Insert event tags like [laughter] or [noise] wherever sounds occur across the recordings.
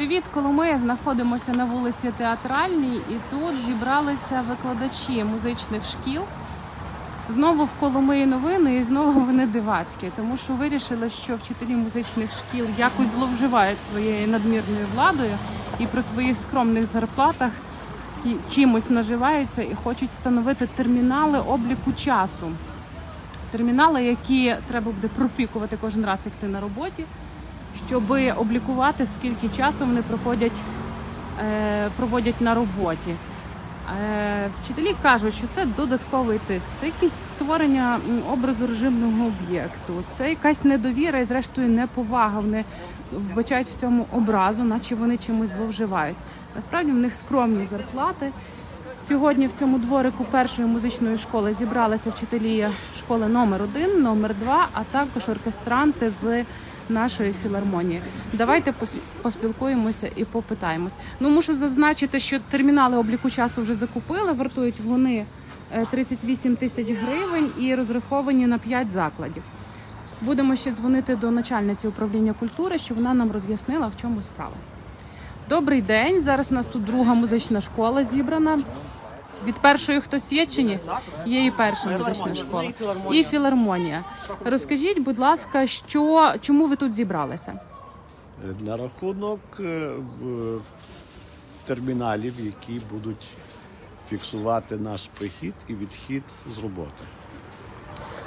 Привіт, Коломия. Знаходимося на вулиці Театральній, і тут зібралися викладачі музичних шкіл. Знову в Коломиї новини, і знову вони дивацькі, тому що вирішили, що вчителі музичних шкіл якось зловживають своєю надмірною владою і при своїх скромних зарплатах чимось наживаються і хочуть встановити термінали обліку часу. Термінали, які треба буде пропікувати кожен раз, як ти на роботі, щоб облікувати, скільки часу вони проходять, е, проводять на роботі. Е, Вчителі кажуть, що це додатковий тиск, це якесь створення образу режимного об'єкту, це якась недовіра і, зрештою, неповага. Вони вбачають в цьому образу, наче вони чимось зловживають. Насправді в них скромні зарплати. Сьогодні в цьому дворику першої музичної школи зібралися вчителі школи номер 1 номер 2 а також оркестранти з нашої філармонії. Давайте поспілкуємося і попитаємось. Ну мушу зазначити, що термінали обліку часу вже закупили. Вартують вони е, 38 тисяч гривень і розраховані на 5 закладів. Будемо ще дзвонити до начальниці управління культури, щоб вона нам роз'яснила, в чому справа. Добрий день. Зараз у нас тут друга музична школа зібрана. Від першої хтось є чи ні? Є і перша музична школа. І філармонія. Розкажіть, будь ласка, що чому ви тут зібралися? На рахунок е, в- терміналів, які будуть фіксувати наш прихід і відхід з роботи.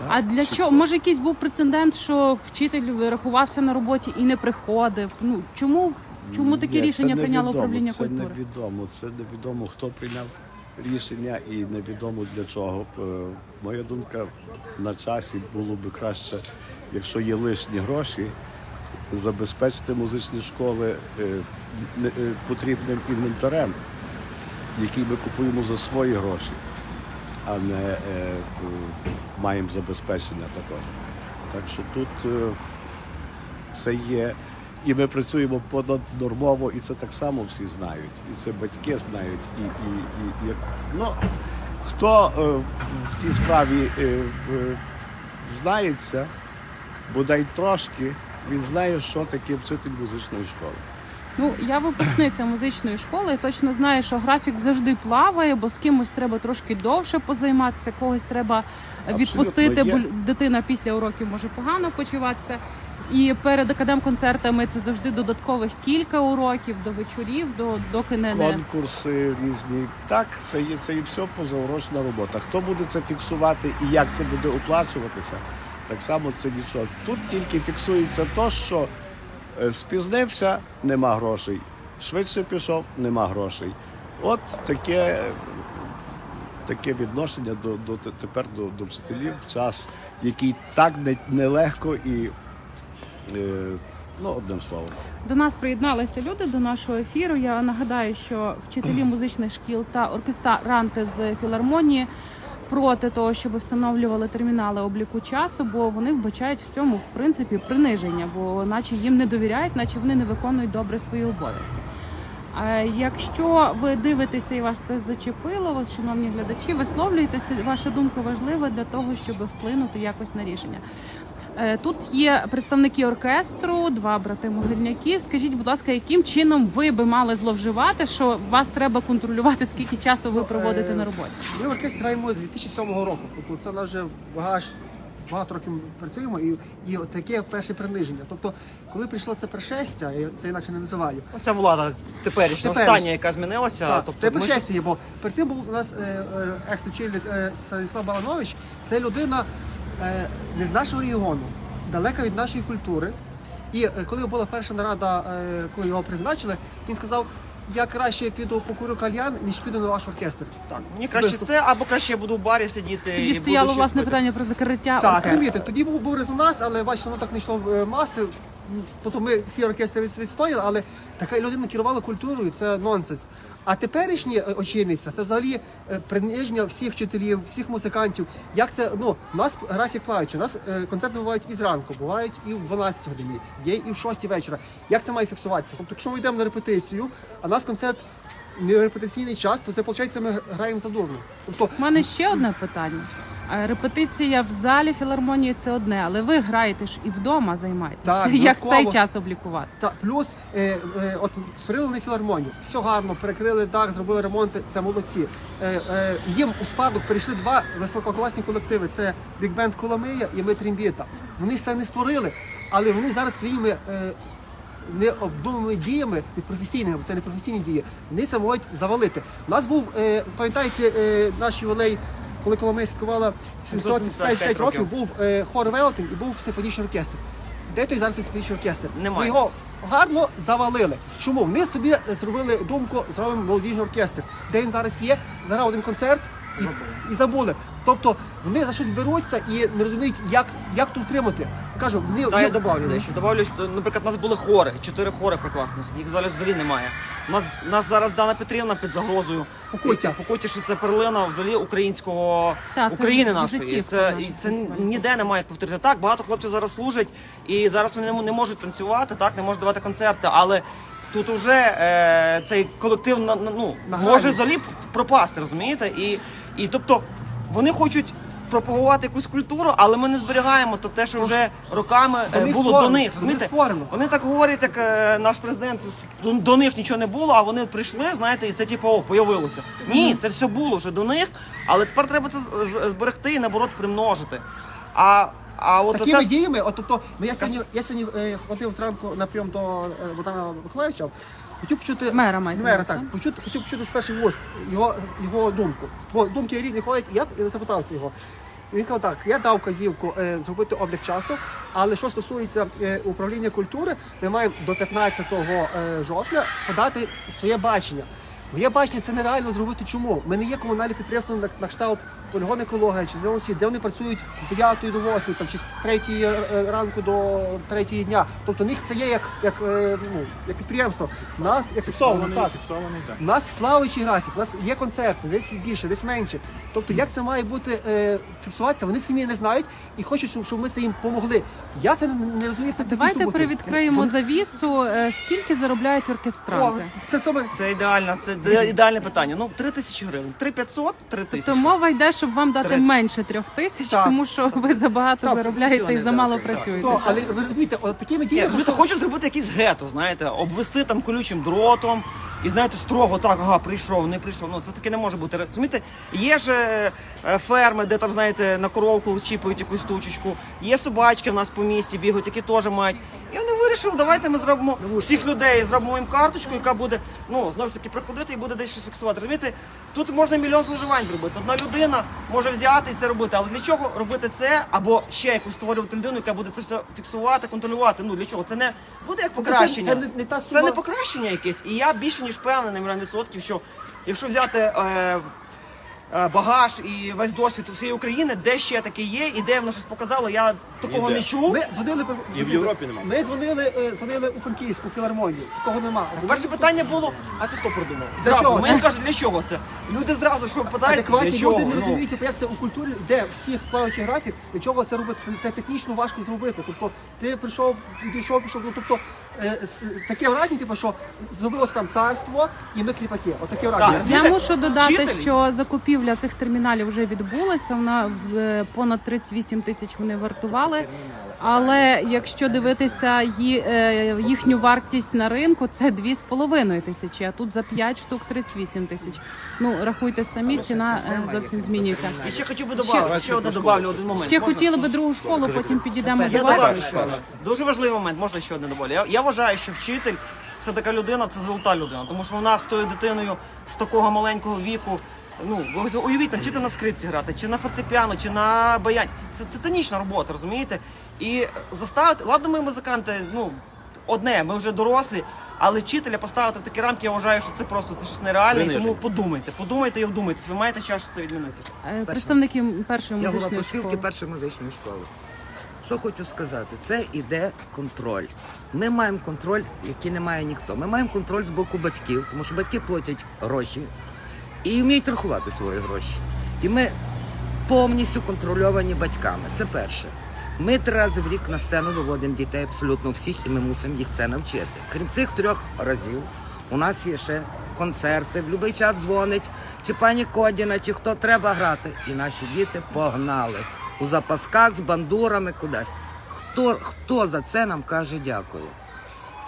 А для чого? Може, якийсь був прецедент, що вчитель рахувався на роботі і не приходив? Ну чому чому таке Ні, це рішення прийняло невідомо, управління це невідомо. Це невідомо, хто прийняв рішення і невідомо для чого. Е, Моя думка на часі було би краще, якщо є лишні гроші, забезпечити музичні школи е, е, потрібним інвентарем, який ми купуємо за свої гроші, а не маємо забезпечення такого. Так що тут е, це є. І ми працюємо понаднормово, і це так само всі знають. І це батьки знають. І, і, і, і ну, хто е, в тій справі е, е, знається, бодай трошки, він знає, що таке вчитель музичної школи. Ну я випускниця музичної школи. і Точно знаю, що графік завжди плаває, бо з кимось треба трошки довше позайматися, когось треба відпустити, є. бо дитина після уроків може погано почуватися. І перед академконцертами це завжди додаткових кілька уроків до вечорів, до доки не, не Конкурси різні. Так, це є це і все позаурочна робота. Хто буде це фіксувати і як це буде оплачуватися, так само це нічого. Тут тільки фіксується то, що спізнився, нема грошей. Швидше пішов, нема грошей. От таке, е, таке відношення до, до тепер до, до вчителів в час, який так не- нелегко і е, ну, одним словом. До нас приєдналися люди до нашого ефіру. Я нагадаю, що вчителі музичних шкіл та оркестранти з філармонії проти того, щоб встановлювали термінали обліку часу, бо вони вбачають в цьому в принципі приниження, бо наче їм не довіряють, наче вони не виконують добре свої обов'язки. А Якщо ви дивитеся і вас це зачепило, шановні глядачі, висловлюйтеся. Ваша думка важлива для того, щоб вплинути якось на рішення. Е, Тут є представники оркестру, два брати могильняки. Скажіть, будь ласка, яким чином ви би мали зловживати, що вас треба контролювати, скільки часу ви проводите е, на роботі? Ми в оркестрі граємо з 2007 року. Тобто це нас вже багаж багато років працюємо і, і таке перше приниження. Тобто, коли прийшло це пришестя, я це інакше не називаю. Оця влада теперішня, остання, яка змінилася. Так, тобто це ми пришестя є, бо перед тим був у нас е, е, екс-очільник е, Станіслав Баланович. Це людина не з нашого регіону, далека від нашої культури. І е, коли була перша нарада, е, коли його призначили, він сказав: я краще піду покурю кальян, ніж піду на ваш оркестр. Так, мені краще це, або краще я буду в барі сидіти. Тоді і стояло буду власне питання про закриття Так, оркестру. розумієте, тоді був, резонанс, але бачите, воно так не йшло в е, маси. Тобто ми всі оркестри від- відстояли, але така людина керувала культурою, це нонсенс. А теперішні е, очільниця це взагалі е, приниження всіх вчителів, всіх музикантів. Як це ну у нас графік плаваючий, у нас е, концерти бувають і зранку, бувають і в 12 годині, є і в 6 вечора. Як це має фіксуватися? Тобто, якщо ми йдемо на репетицію, а у нас концерт не репетиційний час, то це виходить, ми граємо задурно. Тобто У мене ще одне питання. Е, Репетиція в залі філармонії це одне, але ви граєте ж і вдома займаєтесь. Так, Як цей час облікувати? Та плюс, е, е, от створили на філармонію, все гарно, перекрили дах, зробили ремонти, це молодці. Е, е, їм у спадок перейшли два висококласні колективи: це Big Band Коломия і ми Трімбіта. Вони це не створили, але вони зараз своїми. Е, Необдуманими діями, не професійними, бо це не професійні дії, вони це можуть завалити. У нас був, е, пам'ятаєте, е, наш ювілей, коли Коломия святкувала 775 років, був е, хор Велетень і був симфонічний оркестр. Де той зараз симфонічний оркестр? Немає. Ми його гарно завалили. Чому? Вони собі зробили думку, зробимо молодіжний оркестр. Де він зараз є? Заграв один концерт і, і забули. Тобто вони за щось беруться і не розуміють, як, як то втримати. Кажу, вони Да, я добавлю дещо. Добавлю, що, наприклад, у нас були хори, чотири хори прекрасних. Їх взагалі взагалі немає. У нас, у нас зараз Дана Петрівна під загрозою. Покуття. Покуття, що це перлина взагалі українського Та, це України нашої. візитівка Це, наша і це фестивалю. ніде немає як повторити. Так, багато хлопців зараз служать, і зараз вони не, м- не можуть танцювати, так, не можуть давати концерти, але. Тут уже е, цей колектив на, на- ну, На може взагалі пропасти, розумієте? І, і тобто вони хочуть пропагувати якусь культуру, але ми не зберігаємо то те, що вже роками е, До них було створено, до них. до Розумієте? них створено. Вони так говорять, як е, наш президент, до, до них нічого не було, а вони прийшли, знаєте, і це типу, о, появилося. Ні, це все було вже до них, але тепер треба це з- з- зберегти і наоборот примножити. А, а от такими оце... діями, от тобто, ну, я сьогодні, я сьогодні е, ходив зранку на прийом до е, Богдана Миколаївича. Хотів почути Мера маєте мера, так, почути, хотів почути з перших вуст його, його думку. Бо думки різні ходять, я запитався його. Він сказав так, я дав казівку е, зробити облік часу, але що стосується е, управління культури, ми маємо до 15 е, жовтня подати своє бачення. Моє бачення це нереально зробити. Чому? Ми не є комунальне підприємство на, на кшталт полігон екологія чи зелений світ, де вони працюють з 9 до 8, там, чи з 3 е, ранку до 3 дня. Тобто у них це є як, як, е, ну, як підприємство. Нас як фіксовано, так. У нас плаваючий графік, у нас є концерти, десь більше, десь менше. Тобто, як це має бути е, фіксуватися, вони самі не знають і хочуть, щоб, ми це їм допомогли. Я це не, не розумію, як це Давайте привідкриємо Вони- завісу. Е, Скільки заробляють О, оркестранти? це саме Це ідеально, це де- ідеальне питання. Ну, 3 тисячі гривень. 3 500, 3 тисячі. Тобто мова йде, щоб вам дати Три. менше трьох тисяч, Так. тому що ви забагато Так, заробляєте і замало працюєте. то, але ви розумієте, от такими Ні, діями. розумієте, хочу зробити якийсь гето, знаєте, обвести там колючим дротом. І знаєте, строго так, ага, прийшов, не прийшов. Ну це таке не може бути. Розумієте, є ж е, е, ферми, де там, знаєте, на коровку чіпають якусь штучечку. Є собачки в нас по місті, бігають, які теж мають. І вони вирішили, давайте ми зробимо всіх людей, зробимо їм карточку, яка буде, ну, знову ж таки, приходити і буде десь щось фіксувати. Розумієте, тут можна мільйон зловживань зробити. Одна людина може взяти і це робити. Але для чого робити це? Або ще якусь створювати людину, яка буде це все фіксувати, контролювати. Ну для чого? Це не буде як покращення. це не- не та Це не покращення якесь. І я більше ніж впевнений на відсотків, що якщо взяти е, е, багаж і весь досвід усієї України, де ще таке є, і де воно щось показало, я такого Ніде. не чув. Ми дзвонили І в Європі нема. Ми дзвонили, е, дзвонили у Франківську філармонію. Такого нема. Перше питання було: а це хто придумав? Для Зразу. чого це? кажуть, для чого це? Люди зразу що питають, Адекватні для чого? люди не Ну. розуміють, типу, як це у культурі, де всіх плаваючих графік, для чого це робити. Це, це технічно важко зробити. Тобто ти прийшов, підійшов, пішов. Ну тобто е, с- таке враження, типу, що зробилося там царство, і ми кріпаки. Отаке враження. Так. Я Знаєте, мушу додати, вчителі- що закупівля цих терміналів вже відбулася. Вона в е, понад 38 тисяч вони вартували. Але якщо дивитися е, їхню вартість на ринку, це 2,5 тисячі, а тут за 5 штук 38 тисяч. Ну рахуйте самі, ціна е, зовсім змінюється. І ще хотів би додати, ще одне добавлю один момент. Ще Можна? хотіли би другу школу, потім підійдемо до вас. Дуже важливий момент, можна ще одне добавлю. Я, я вважаю, що вчитель це така людина, це золота людина, тому що вона з тою дитиною з такого маленького віку. Ну, ви уявіть, там, чи ти на скрипці грати, чи на фортепіано, чи на баяні. Це, це титанічна робота, розумієте? І заставити, ладно, ми музиканти, ну, одне, ми вже дорослі, але вчителя поставити в такі рамки, я вважаю, що це просто це щось нереальне. І тому Приниження. подумайте, подумайте і вдумайтесь, ви маєте час це відмінити. Е, Представники першої Я голова музичної поспілки школи. першої музичної школи. Що хочу сказати, це іде контроль. Ми маємо контроль, який не має ніхто. Ми маємо контроль з боку батьків, тому що батьки платять гроші і вміють рахувати свої гроші. І ми повністю контрольовані батьками. Це перше. Ми три рази в рік на сцену виводимо дітей абсолютно всіх, і ми мусимо їх це навчити. Крім цих трьох разів, у нас є ще концерти, в будь-який час дзвонить, чи пані Кодіна, чи хто треба грати. І наші діти погнали у запасках з бандурами кудись. Хто, хто за це нам каже дякую?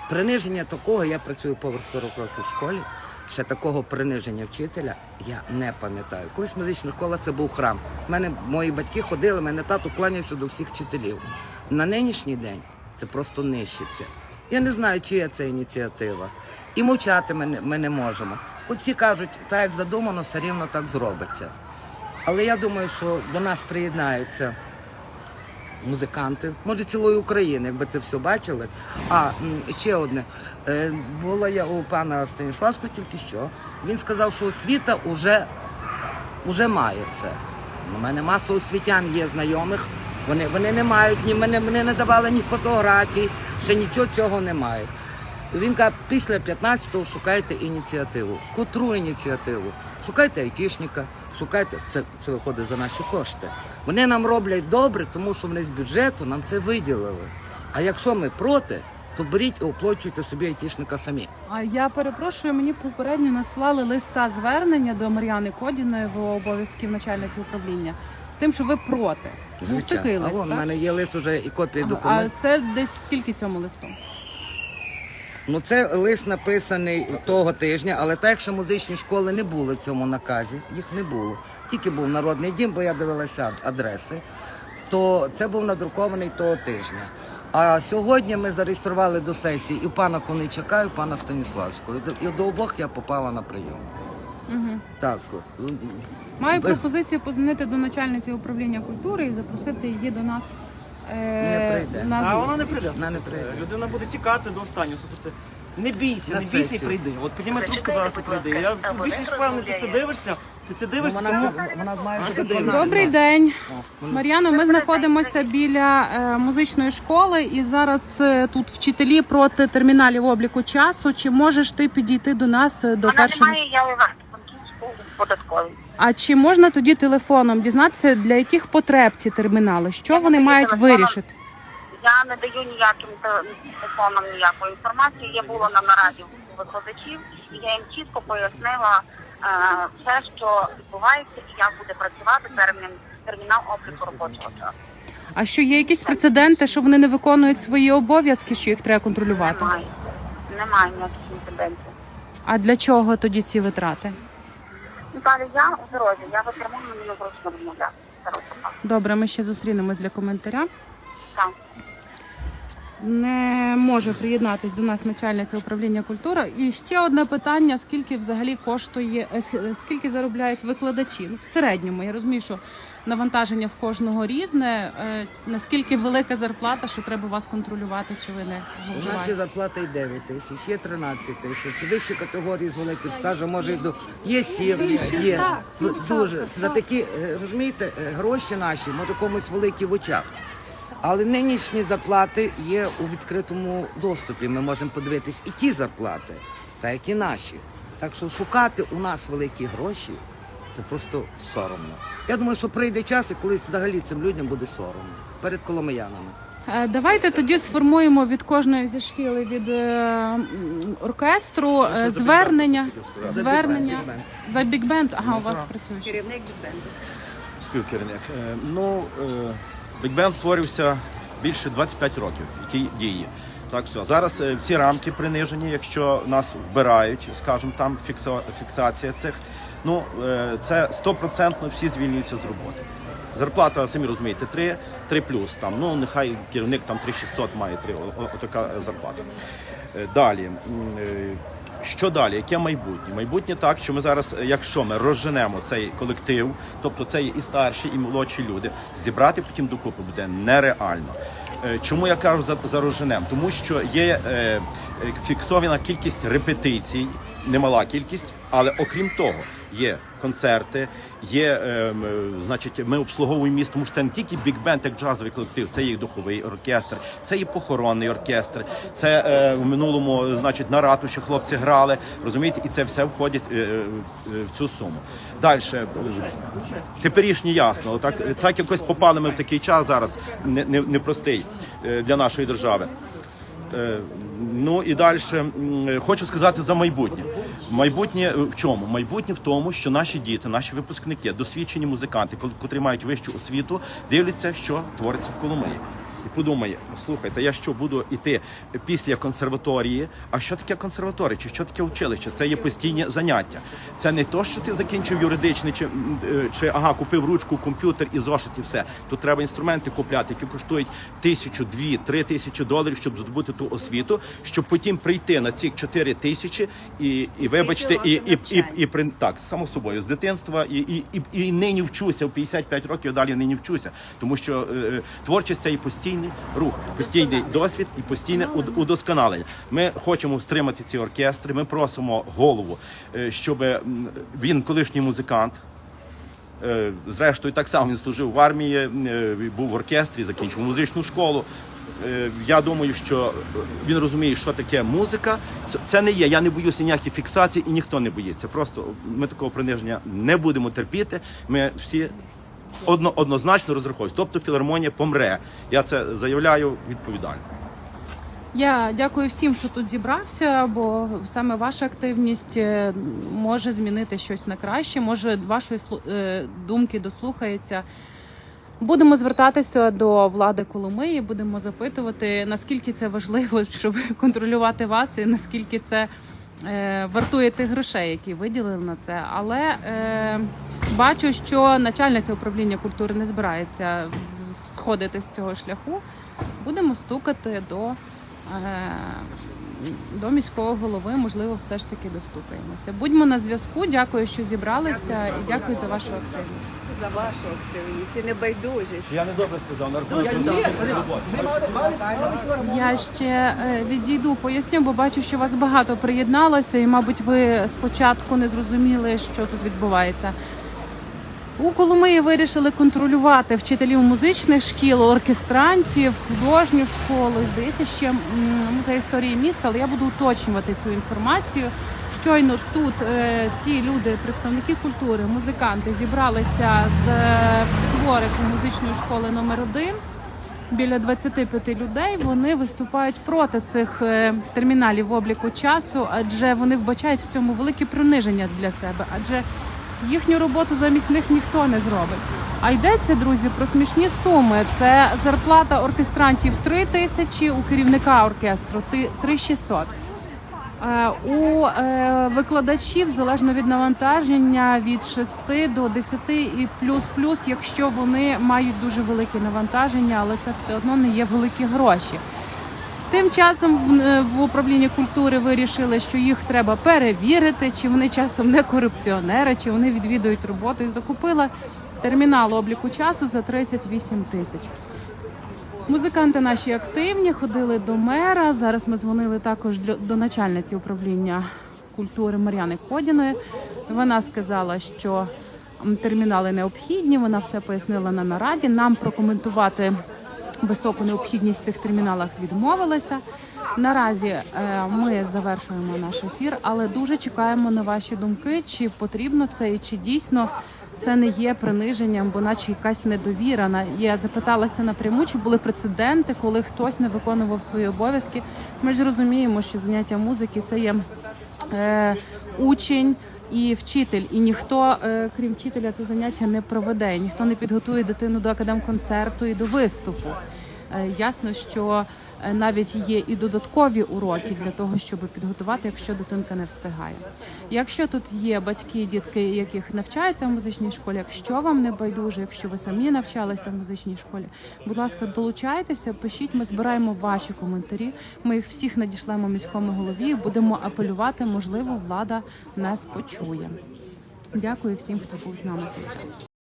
Приниження такого, я працюю поверх 40 років в школі. Ще такого приниження вчителя я не пам'ятаю. Колись музична школа це був храм. У мене мої батьки ходили, мене тато кланявся до всіх вчителів. На нинішній день це просто нищиться. Я не знаю, чия це ініціатива. І мовчати ми не, ми не можемо. От всі кажуть, так як задумано, все рівно так зробиться. Але я думаю, що до нас приєднаються музиканти, може цілої України, якби це все бачили. А ще одне. Е, Була я у пана Станіславського тільки що. Він сказав, що освіта вже, вже має це. У мене маса освітян є знайомих. Вони, вони не мають, ні мене, мене не давали ні фотографій, ще нічого цього немає. Він каже, після 15-го шукайте ініціативу. Котру ініціативу? Шукайте айтішника, шукайте, це, це виходить за наші кошти. Вони нам роблять добре, тому що вони з бюджету нам це виділили. А якщо ми проти, то беріть і оплачуйте собі айтішника самі. А я перепрошую, мені попередньо надсилали листа звернення до Мар'яни Кодіної в обов'язків начальниці управління з тим, що ви проти. Був такий а вон, у так? мене є лист уже і копія Ага, документів. А це десь скільки цьому листу? Ну, це лист написаний того тижня, але так, якщо музичні школи не були в цьому наказі, їх не було. Тільки був народний дім, бо я дивилася адреси, то це був надрукований того тижня. А сьогодні ми зареєстрували до сесії і пана Коничака, і пана Станіславського. І до, обох я попала на прийом. Угу. Так. Маю пропозицію позвонити до начальниці управління культури і запросити її до нас. Е, Не прийде. на А вона не прийде. Вона не прийде. Людина буде тікати до останнього. Слухайте, не бійся, На не бійся і сесію. прийди. От підніми трубку зараз і прийди. Я більш ніж впевнений, ти це дивишся. Ти це Ну, дивишся, вона, це, вона має Вона бути це дивиться. Добрий день, Мар'яно. Ми знаходимося біля е, музичної школи, і зараз е, тут вчителі проти терміналів обліку часу. Чи можеш ти підійти до нас е, до Вона першого? немає, я у вас податковій. А чи можна тоді телефоном дізнатися, для яких потреб ці термінали? Що Я вони мають телефоном. вирішити? Я не даю ніяким телефоном ніякої інформації. Я була на нараді у викладачів, і я їм чітко пояснила е, все, що відбувається, і як буде працювати термін термінал обліку робочого часу. А що є якісь прецеденти, що вони не виконують свої обов'язки, що їх треба контролювати? Немає. Немає ніяких інцидентів. А для чого тоді ці витрати? Далі я у дорозі, я витримую, мені незручно розмовляти. Добре, ми ще зустрінемось для коментаря. Так. Не може приєднатись до нас начальниця управління культури. І ще одне питання: скільки взагалі коштує, е, скільки заробляють викладачі? Ну, в середньому я розумію, що навантаження в кожного різне. Е, Наскільки велика зарплата, що треба вас контролювати, чи ви не У нас є зарплата і 9 тисяч, є 13 тисяч. Вищі категорії з великим стажем може й до є 7, є Ну, дуже за такі е, розумієте, е, гроші наші може комусь великі в очах. Але нинішні зарплати є у відкритому доступі. Ми можемо подивитись і ті зарплати, так як і наші. Так що шукати у нас великі гроші це просто соромно. Я думаю, що прийде час, і колись взагалі цим людям буде соромно перед коломиянами. Е, Давайте тоді сформуємо від кожної зі шкіл і від е, оркестру е, звернення. За Звернення за бік-бенд. Ага, у вас працює. ще. співкерівник. Е, Ну, бікбенд створився більше 25 років, який діє. Так, все. Зараз е, всі рамки принижені, якщо нас вбирають, скажімо, там фікса- фіксація цих. Ну, е, це стопроцентно всі звільнюються з роботи. Зарплата, самі розумієте, 3, 3 плюс. Там, ну, нехай керівник там 3600 має 3, о- о- отака зарплата. Е, Далі. е, Що далі? Яке майбутнє? Майбутнє так, що ми зараз, якщо ми розженемо цей колектив, тобто це є і старші, і молодші люди, зібрати потім докупи буде нереально. Чому я кажу за, за розженем? Тому що є е, фіксована кількість репетицій, немала кількість, але окрім того, є концерти, є, ем, е, значить, ми обслуговуємо місто, тому що це не тільки бік-бенд, як джазовий колектив, це є духовий оркестр, це і похоронний оркестр, це е, в минулому, значить, на ратуші хлопці грали, розумієте, і це все входить е, е, в цю суму. Далі, теперішнє ясно, так, так якось попали ми в такий час зараз, не- не- непростий е, для нашої держави. Е, Ну і далі хочу сказати за майбутнє. Майбутнє в чому? Майбутнє в тому, що наші діти, наші випускники, досвідчені музиканти, котрі мають вищу освіту, дивляться, що твориться в Коломиї. І подумає, слухайте, я що буду йти після консерваторії? А що таке консерваторія? Чи що таке училище? Це є постійні заняття. Це не то, що ти закінчив юридичний, чи, е, чи ага, купив ручку, комп'ютер і зошит, і все. Тут треба інструменти купляти, які коштують тисячу, дві, три тисячі доларів, щоб здобути ту освіту, щоб потім прийти на ці чотири тисячі і, і вибачте, і, і, і, і, при- так, само собою, з дитинства і, і, і, і нині вчуся в 55 років, далі нині вчуся. Тому що е, творчість це і постійний рух, постійний досвід і постійне удосконалення. Ми хочемо стримати ці оркестри. Ми просимо голову, е, щоб він колишній музикант. Е, Зрештою, так само він служив в армії, е, був в оркестрі, закінчив музичну школу. Я думаю, що він розуміє, що таке музика. Це не є. Я не боюся ніяких фіксацій, і ніхто не боїться. Просто ми такого приниження не будемо терпіти. Ми всі одно, однозначно розраховуємо. Тобто філармонія помре. Я це заявляю відповідально. Я дякую всім, хто тут зібрався, бо саме ваша активність е, може змінити щось на краще, може вашої е, думки дослухається. Будемо звертатися до влади Коломиї, будемо запитувати, наскільки це важливо, [laughs] щоб контролювати вас, і наскільки це вартує тих грошей, які виділили на це. Але е, бачу, що начальниця управління культури не збирається сходити з цього шляху. Будемо стукати до, е, до міського голови. Можливо, все ж таки достукаємося. Будьмо на зв'язку. Дякую, що зібралися, і дякую за вашу активність. За вашу активність і небайдужість. Я не добре сказав Я ще е, відійду, поясню, бо бачу, що вас багато приєдналося, і, мабуть, ви спочатку не зрозуміли, що тут відбувається. У Коломиї вирішили контролювати вчителів музичних шкіл, оркестрантів, художню школу. Здається, ще музей історії міста, але я буду уточнювати цю інформацію. Щойно тут е, ці люди, представники культури, музиканти, зібралися з е, музичної школи номер 1 біля 25 людей. Вони виступають проти цих е, терміналів обліку часу, адже вони вбачають в цьому велике приниження для себе, адже їхню роботу замість них ніхто не зробить. А йдеться, друзі, про смішні суми. Це зарплата оркестрантів 3 тисячі, у керівника оркестру ти- 3600. Е, У е, викладачів залежно від навантаження від 6 до 10 і плюс-плюс, якщо вони мають дуже велике навантаження, але це все одно не є великі гроші. Тим часом е, в управлінні культури вирішили, що їх треба перевірити, чи вони часом не корупціонери, чи вони відвідують роботу і закупила термінал обліку часу за 38 тисяч. Музиканти наші активні, ходили до мера. Зараз ми дзвонили також до начальниці управління культури Мар'яни Кодіної. Вона сказала, що термінали необхідні. Вона все пояснила на нараді. Нам прокоментувати високу необхідність цих терміналах відмовилася. Наразі е, ми завершуємо наш ефір, але дуже чекаємо на ваші думки, чи потрібно це і чи дійсно це не є приниженням, бо наче якась недовіра. Я запиталася напряму, чи були прецеденти, коли хтось не виконував свої обов'язки. Ми ж розуміємо, що заняття музики це є е, учень. І вчитель, і ніхто, е, крім вчителя, це заняття не проведе. Ніхто не підготує дитину до академконцерту і до виступу. Е, Ясно, що навіть є і додаткові уроки для того, щоб підготувати, якщо дитинка не встигає. Якщо тут є батьки, дітки, яких навчаються в музичній школі, якщо вам не байдуже, якщо ви самі навчалися в музичній школі, будь ласка, долучайтеся, пишіть. Ми збираємо ваші коментарі. Ми їх всіх надішлемо міському голові. Будемо апелювати. Можливо, влада нас почує. Дякую всім, хто був з нами цей час.